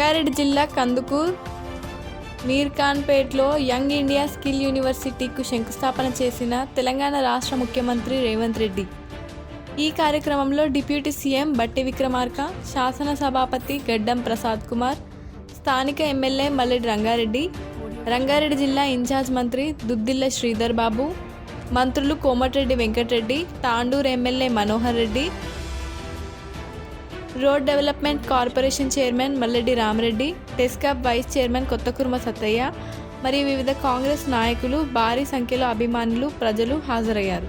రంగారెడ్డి జిల్లా కందుకూర్ మీర్ఖాన్పేట్లో young India skill యూనివర్సిటీకు శంకుస్థాపన చేసిన తెలంగాణ రాష్ట్ర ముఖ్యమంత్రి రేవంత్ రెడ్డి. ఈ కార్యక్రమంలో డిప్యూటీ సీఎం బట్టి విక్రమార్క శాసన సభాపతి గడ్డం ప్రసాద్ కుమార్ స్థానిక ఎమ్మెల్యే మల్లెడి రంగారెడ్డి రంగారెడ్డి జిల్లా ఇన్ఛార్జ్ మంత్రి దుద్దిల్ల శ్రీధర్ బాబు మంత్రులు Komatireddy Venkat Reddy Tandur MLA Manohar Reddy road development corporation chairman Malreddy Ramareddy TESCAB vice chairman Kothakurma Sattaiah మరియు వివిధ కాంగ్రెస్ నాయకులు భారీ సంఖ్యలో అభిమానులు ప్రజలు హాజరయ్యారు.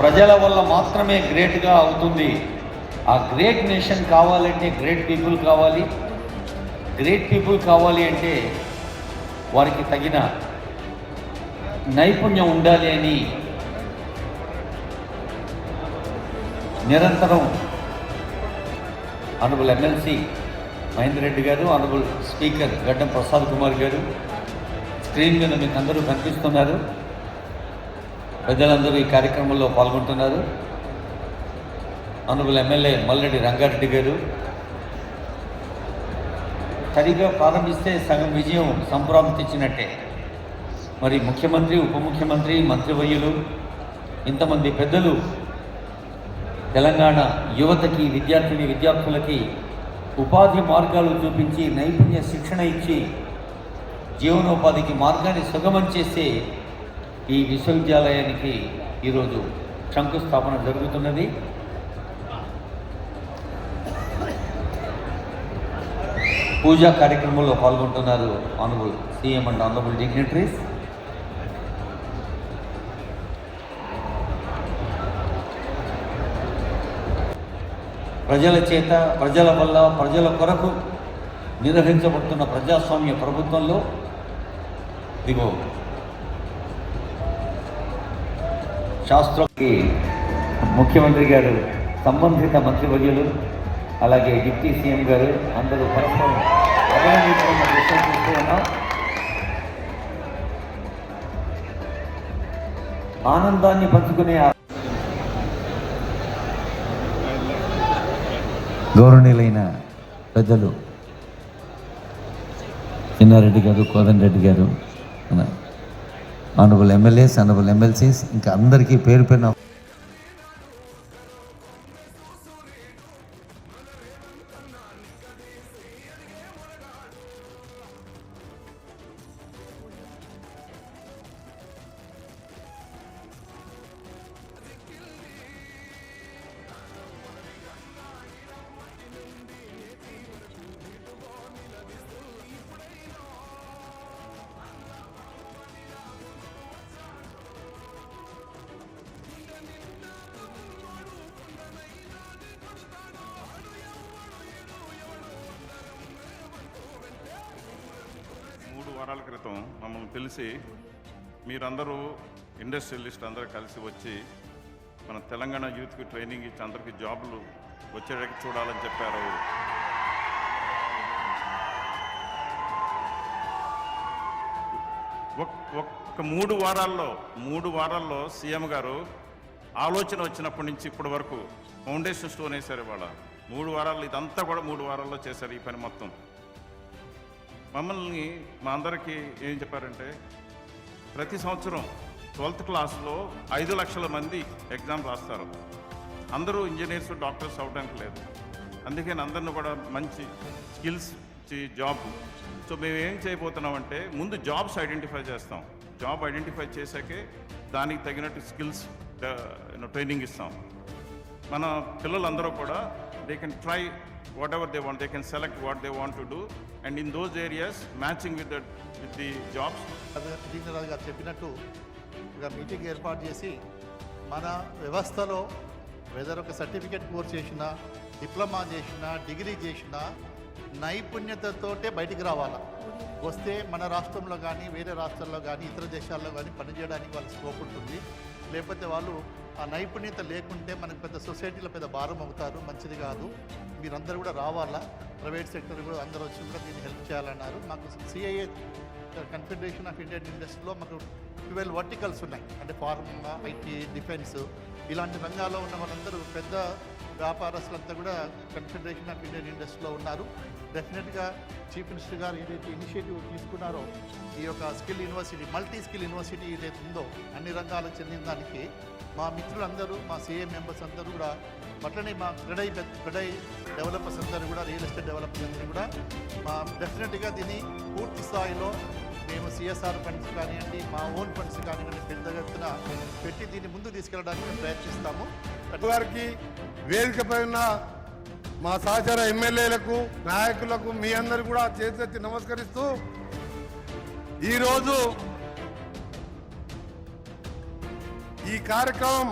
ప్రజల వల్ల మాత్రమే గ్రేట్గా అవుతుంది ఆ గ్రేట్ నేషన్ కావాలంటే గ్రేట్ పీపుల్ కావాలి. గ్రేట్ పీపుల్ కావాలి అంటే వారికి తగిన నైపుణ్యం ఉండాలి అని నిరంతరం ఆనరబుల్ ఎమ్మెల్సీ మహేందర్ రెడ్డి గారు ఆనరబుల్ స్పీకర్ గడ్డం ప్రసాద్ కుమార్ గారు స్క్రీన్ మీద మీకు అందరూ కనిపిస్తున్నారు. ప్రజలందరూ ఈ కార్యక్రమంలో పాల్గొంటున్నారు. అనుగుల ఎమ్మెల్యే మల్లెడి రంగారెడ్డి గారు. సరిగా ప్రారంభిస్తే సగం విజయం సంప్రాప్తించినట్టే మరి ముఖ్యమంత్రి ఉప ముఖ్యమంత్రి మంత్రివర్యులు ఇంతమంది పెద్దలు తెలంగాణ యువతకి విద్యార్థిని విద్యార్థులకి ఉపాధి మార్గాలు చూపించి నైపుణ్య శిక్షణ ఇచ్చి జీవనోపాధికి మార్గాన్ని సుగమం చేసే ఈ విశ్వవిద్యాలయానికి ఈరోజు శంకుస్థాపన జరుగుతున్నది. పూజా కార్యక్రమంలో పాల్గొంటున్నారు honourable CM and honourable dignitaries ప్రజల చేత ప్రజల వల్ల ప్రజల కొరకు నిర్వహించబడుతున్న ప్రజాస్వామ్య ప్రభుత్వంలో ఇదిగో. శాస్త్రకి ముఖ్యమంత్రి గారు సంబంధిత మంత్రివర్యులు అలాగే డిప్యూటీ సీఎం గారు అందరూ పరస్పరం అభినందించుకున్న విషయం చూస్తూ ఉన్నాం. ఆనందాన్ని పంచుకునే గౌరవనీయులైన పెద్దలు చిన్నారెడ్డి గారు కోదన్ రెడ్డి గారు మన ఆనరబుల్ ఎమ్మెల్యేస్ ఆనరబుల్ ఎమ్మెల్సీస్ ఇంకా అందరికీ పేరు పేరున వారాల మమ్మల్ని తెలిసి మీరందరూ ఇండస్ట్రియలిస్ట్ అందరూ కలిసి వచ్చి మన తెలంగాణ యూత్కి ట్రైనింగ్ ఇచ్చి అందరికీ జాబులు వచ్చేటట్టు చూడాలని చెప్పారు. ఒక్- ఒక్క మూడు వారాల్లో మూడు వారాల్లో సీఎం గారు ఆలోచన వచ్చినప్పటి నుంచి ఇప్పటి వరకు ఫౌండేషన్ స్టోన్ వేశారు ఇవాళ. మూడు వారాల్లో ఇదంతా కూడా మూడు వారాల్లో చేశారు ఈ పని మొత్తం. మమ్మల్ని మా అందరికీ ఏం చెప్పారంటే ప్రతి సంవత్సరం ట్వెల్త్ క్లాస్లో ఐదు లక్షల మంది ఎగ్జామ్ రాస్తారు. అందరూ ఇంజనీర్స్ డాక్టర్స్ అవడానికి లేదు. అందుకని అందరిని కూడా మంచి స్కిల్స్ జాబ్. సో మేము ఏం చేయబోతున్నామంటే ముందు జాబ్స్ ఐడెంటిఫై చేస్తాం. జాబ్ ఐడెంటిఫై చేశాకే దానికి తగినట్టు స్కిల్స్ ట్రైనింగ్ ఇస్తాం. మన పిల్లలందరూ కూడా they can try whatever they want they can select what they want to do and in those areas matching with with the jobs అదే గారు చెప్పినట్టు ఇక మీటింగ్ ఏర్పాటు చేసి మన వ్యవస్థలో వెదర్ ఒక సర్టిఫికేట్ కోర్స్ చేసినా డిప్లొమా చేసినా డిగ్రీ చేసినా నైపుణ్యతతోటే బయటికి రావాలా? వస్తే మన రాష్ట్రంలో కానీ వేరే రాష్ట్రాల్లో కానీ ఇతర దేశాల్లో కానీ పనిచేయడానికి వాళ్ళ స్కోప్ ఉంటుంది. లేకపోతే వాళ్ళు ఆ నైపుణ్యత లేకుంటే మనకు పెద్ద సొసైటీలో పెద్ద భారం అవుతారు మంచిది కాదు. మీరందరూ కూడా రావాలా? ప్రైవేట్ సెక్టర్ కూడా అందరూ వచ్చి కూడా దీన్ని హెల్ప్ చేయాలన్నారు. మాకు సిఐఏ కన్ఫెడరేషన్ ఆఫ్ ఇండియన్ ఇండస్ట్రీలో మాకు ట్వెల్వ్ వర్టికల్స్ ఉన్నాయి. అంటే ఫార్మా ఐటీ డిఫెన్స్ ఇలాంటి రంగాల్లో ఉన్న వాళ్ళందరూ పెద్ద వ్యాపారస్తులంతా కూడా కన్ఫెడరేషన్ ఆఫ్ ఇండియన్ ఇండస్ట్రీలో ఉన్నారు. డెఫినెట్గా చీఫ్ మినిస్టర్ గారు ఏదైతే ఇనిషియేటివ్ తీసుకున్నారో ఈ యొక్క skill university multi skill university ఏదైతే ఉందో అన్ని రంగాలకు చెందిన దానికి మా మిత్రులందరూ మా సీఎం మెంబర్స్ అందరూ కూడా అట్లనే మా క్రెడై క్రెడై డెవలపర్స్ అందరూ కూడా రియల్ ఎస్టేట్ డెవలపర్స్ అందరూ కూడా మా డెఫినెట్గా దీన్ని పూర్తి స్థాయిలో మేము సిఎస్ఆర్ ఫండ్స్ కానివ్వండి మా ఓన్ ఫండ్స్ కానివ్వండి పెద్ద ఎత్తున పెట్టి దీన్ని ముందు తీసుకెళ్ళడానికి మేము ప్రయత్నిస్తాము. గారికి వేదికపై ఉన్న మా సహచర ఎమ్మెల్యేలకు నాయకులకు మీ అందరు కూడా చేతులెత్తి నమస్కరిస్తూ ఈరోజు ఈ కార్యక్రమం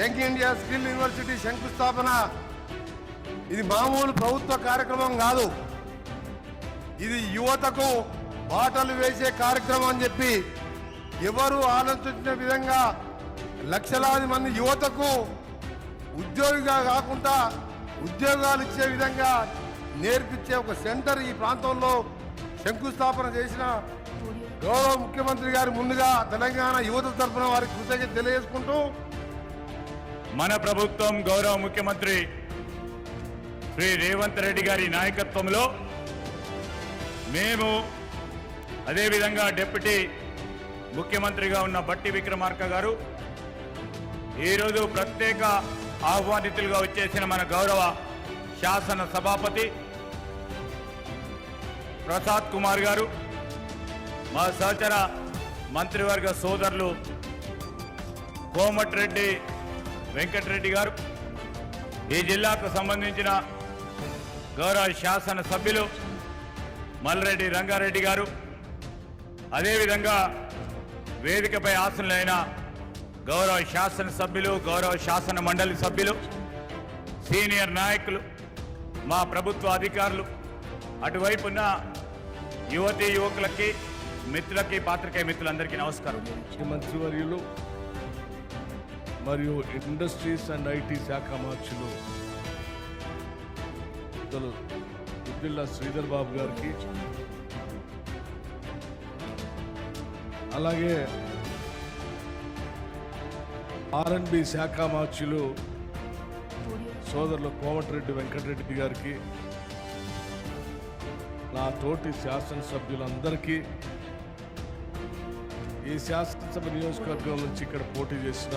యంగ్ ఇండియా స్కిల్ యూనివర్సిటీ శంకుస్థాపన. ఇది మామూలు ప్రభుత్వ కార్యక్రమం కాదు. ఇది యువతకు బాటలు వేసే కార్యక్రమం అని చెప్పి ఎవరు ఆలోచించిన విధంగా లక్షలాది మంది యువతకు ఉద్యోగిగా కాకుండా ఉద్యోగాలు ఇచ్చే విధంగా నేర్పించే ఒక సెంటర్ ఈ ప్రాంతంలో శంకుస్థాపన చేసిన గౌరవ ముఖ్యమంత్రి గారు ముందుగా తెలంగాణ యువత తరఫున వారికి కృతజ్ఞత తెలియజేసుకుంటూ మన ప్రభుత్వం గౌరవ ముఖ్యమంత్రి శ్రీ రేవంత్ రెడ్డి గారి నాయకత్వంలో మేము అదేవిధంగా డిప్యూటీ ముఖ్యమంత్రిగా ఉన్న బట్టి విక్రమార్క గారు ఈరోజు ప్రత్యేక ఆహ్వానితులుగా వచ్చేసిన మన గౌరవ శాసన సభాపతి ప్రసాద్ కుమార్ గారు మా సహచర మంత్రివర్గ సోదరులు కోమటిరెడ్డి వెంకటరెడ్డి గారు ఈ జిల్లాకు సంబంధించిన గౌరవ శాసన సభ్యులు మల్రెడ్డి రంగారెడ్డి గారు. అదేవిధంగా వేదికపై ఆసనులైన గౌరవ శాసన సభ్యులు గౌరవ శాసన మండలి సభ్యులు సీనియర్ నాయకులు మా ప్రభుత్వ అధికారులు అటువైపున్న యువతి యువకులకి మిత్రులకి పాత్రికేయ మిత్రులందరికీ నమస్కారం. మంత్రివర్యులు మరియు ఇండస్ట్రీస్ అండ్ ఐటీ శాఖ మార్చులు ఉద్దిల్లా శ్రీధర్ బాబు గారికి అలాగే ఆర్ఎన్బి శాఖ మార్చులు సోదరులు కోమటిరెడ్డి వెంకటరెడ్డి గారికి నా తోటి శాసనసభ్యులందరికీ ఈ శాసనసభ నియోజకవర్గం నుంచి ఇక్కడ పోటీ చేసిన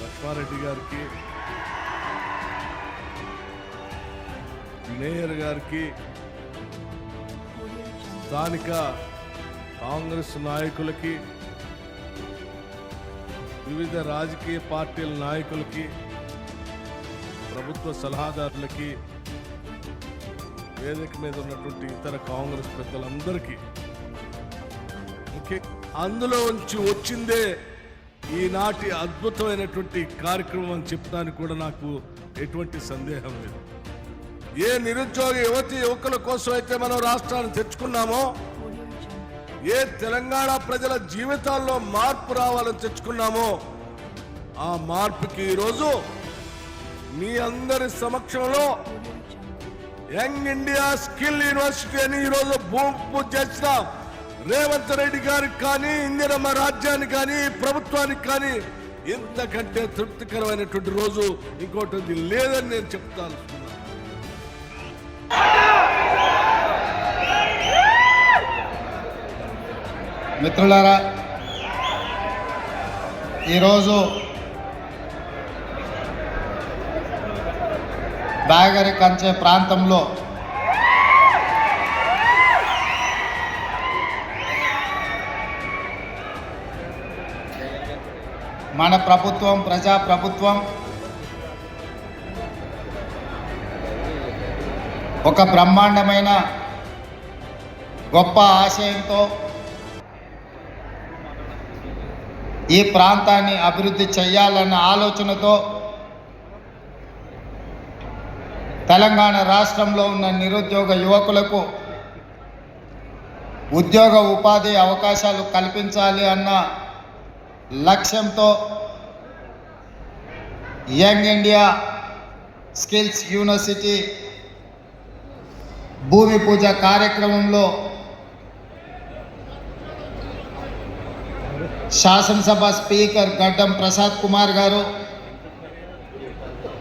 లక్ష్మారెడ్డి గారికి మేయర్ గారికి స్థానిక కాంగ్రెస్ నాయకులకి వివిధ రాజకీయ పార్టీల నాయకులకి ప్రభుత్వ సలహాదారులకి వేదిక మీద ఉన్నటువంటి ఇతర కాంగ్రెస్ పెద్దలందరికీ ముఖ్య అందులో నుంచి వచ్చిందే ఈనాటి అద్భుతమైనటువంటి కార్యక్రమం అని చెప్పడానికి కూడా నాకు ఎటువంటి సందేహం లేదు. ఏ నిరుద్యోగ యువతి యువకుల కోసం అయితే మనం రాష్ట్రాన్ని తెచ్చుకున్నామో ఏ తెలంగాణ ప్రజల జీవితాల్లో మార్పు రావాలని తెచ్చుకున్నామో ఆ మార్పుకి ఈరోజు మీ అందరి సమక్షంలో యంగ్ ఇండియా స్కిల్ యూనివర్సిటీ అని ఈరోజు భూమి పూజ చేసిన రేవంత్ రెడ్డి గారికి కానీ ఇందిరమ్మ రాజ్యానికి కానీ ప్రభుత్వానికి కానీ ఇంతకంటే తృప్తికరమైనటువంటి రోజు ఇంకోటి లేదని నేను చెప్తాను. మిత్రులారా ఈరోజు బ్యాగరి కంచె ప్రాంతంలో మన ప్రభుత్వం ప్రజా ప్రభుత్వం ఒక బ్రహ్మాండమైన గొప్ప ఆశయంతో ఈ ప్రాంతాన్ని అభివృద్ధి చేయాలన్న ఆలోచనతో తెలంగాణ రాష్ట్రంలో ఉన్న నిరుద్యోగ యువకులకు ఉద్యోగ ఉపాధి అవకాశాలు కల్పించాలి అన్న లక్ష్యంతో యంగ్ ఇండియా స్కిల్స్ యూనివర్సిటీ భూమి పూజ కార్యక్రమంలో శాసనసభ స్పీకర్ గడ్డం ప్రసాద్ కుమార్ గారు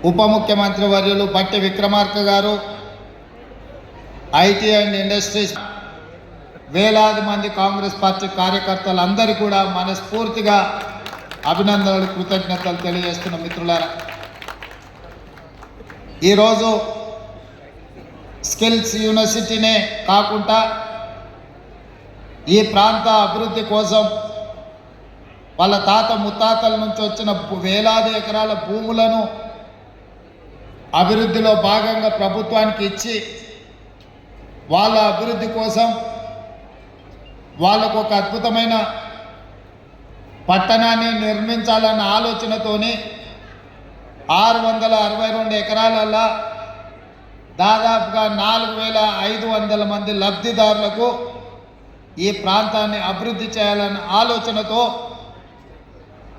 ఉప ముఖ్యమంత్రి వర్యులు బట్టి విక్రమార్క గారు ఐటీ అండ్ ఇండస్ట్రీస్ వేలాది మంది కాంగ్రెస్ పార్టీ కార్యకర్తలందరూ కూడా మనస్ఫూర్తిగా అభినందనలు కృతజ్ఞతలు తెలియజేస్తున్న మిత్రులారా. ఈరోజు స్కిల్స్ యూనివర్సిటీనే కాకుండా ఈ ప్రాంత అభివృద్ధి కోసం వాళ్ళ తాత ముత్తాతల నుంచి వచ్చిన వేలాది ఎకరాల భూములను అభివృద్ధిలో భాగంగా ప్రభుత్వానికి ఇచ్చి వాళ్ళ అభివృద్ధి కోసం వాళ్ళకు ఒక అద్భుతమైన పట్టణాన్ని నిర్మించాలన్న ఆలోచనతోని ఆరు వందల అరవై రెండు ఎకరాలల్లో దాదాపుగా నాలుగు వేల ఐదు వందల మంది లబ్ధిదారులకు ఈ ప్రాంతాన్ని అభివృద్ధి చేయాలన్న ఆలోచనతో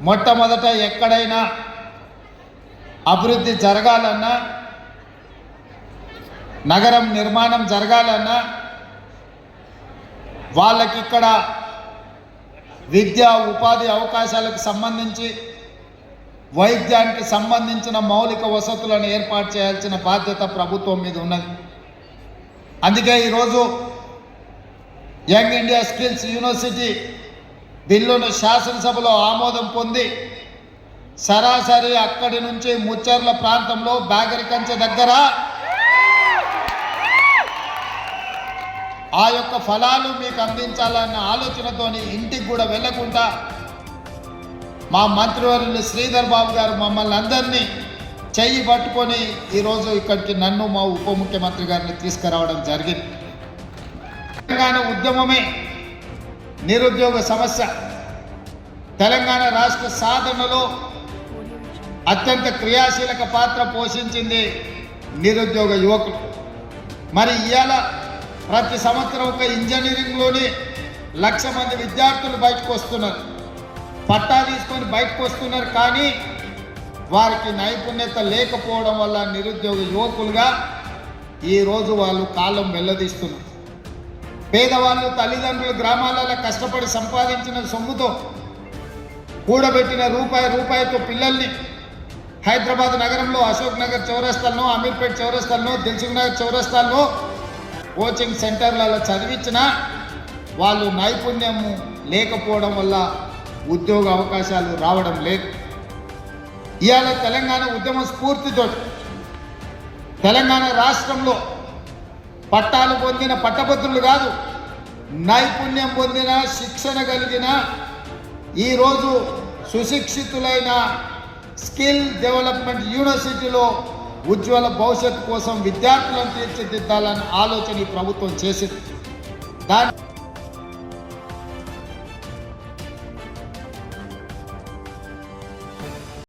మొట్టమొదట ఎక్కడైనా అభివృద్ధి జరగాలన్నా నగరం నిర్మాణం జరగాలన్నా వాళ్ళకి ఇక్కడ విద్యా ఉపాధి అవకాశాలకు సంబంధించి వైద్యానికి సంబంధించిన మౌలిక వసతులను ఏర్పాటు చేయాల్సిన బాధ్యత ప్రభుత్వం మీద ఉన్నది. అందుకే ఈరోజు యంగ్ ఇండియా స్కిల్స్ యూనివర్సిటీ బిల్లును శాసనసభలో ఆమోదం పొంది సరాసరి అక్కడి నుంచి ముచ్చర్ల ప్రాంతంలో బాగరికంచె దగ్గర ఆ యొక్క ఫలాలు మీకు అందించాలన్న ఆలోచనతోని ఇంటికి కూడా వెళ్ళకుండా మా మంత్రివర్యులు శ్రీధర్ బాబు గారు మమ్మల్ని అందరినీ చెయ్యి పట్టుకొని ఈరోజు ఇక్కడికి నన్ను మా ఉప ముఖ్యమంత్రి గారిని తీసుకురావడం జరిగింది. తెలంగాణ ఉద్యమమే నిరుద్యోగ సమస్య. తెలంగాణ రాష్ట్ర సాధనలో అత్యంత క్రియాశీలక పాత్ర పోషించింది నిరుద్యోగ యువకులు. మరి ఇవాళ ప్రతి సంవత్సరం ఒక ఇంజనీరింగ్లోని లక్ష మంది విద్యార్థులు బయటకు వస్తున్నారు. పట్టా తీసుకొని బయటకు వస్తున్నారు కానీ వారికి నైపుణ్యత లేకపోవడం వల్ల నిరుద్యోగ యువకులుగా ఈరోజు వాళ్ళు కాలం వెళ్ళదీస్తున్నారు పేదవాళ్ళు తల్లిదండ్రులు గ్రామాలలో కష్టపడి సంపాదించిన సొమ్ముతో కూడబెట్టిన రూపాయి రూపాయితో పిల్లల్ని హైదరాబాద్ నగరంలో అశోక్ నగర్ చౌరస్తాల్లో అమీర్పేట్ చౌరస్తాల్లో దిల్సుఖ్ నగర్ చౌరస్తాల్లో కోచింగ్ సెంటర్లలో చదివించిన వాళ్ళు నైపుణ్యము లేకపోవడం వల్ల ఉద్యోగ అవకాశాలు రావడం లేదు. ఇవాళ తెలంగాణ ఉద్యమ స్ఫూర్తితో తెలంగాణ రాష్ట్రంలో పట్టాలు పొందిన పట్టభద్రులు కాదు నైపుణ్యం పొందిన శిక్షణ కలిగిన ఈరోజు సుశిక్షితులైన స్కిల్ డెవలప్మెంట్ యూనివర్సిటీలో ఉజ్వల భవిష్యత్తు కోసం విద్యార్థులను తీర్చిదిద్దాలన్న ఆలోచన ఈ ప్రభుత్వం చేసింది. దాని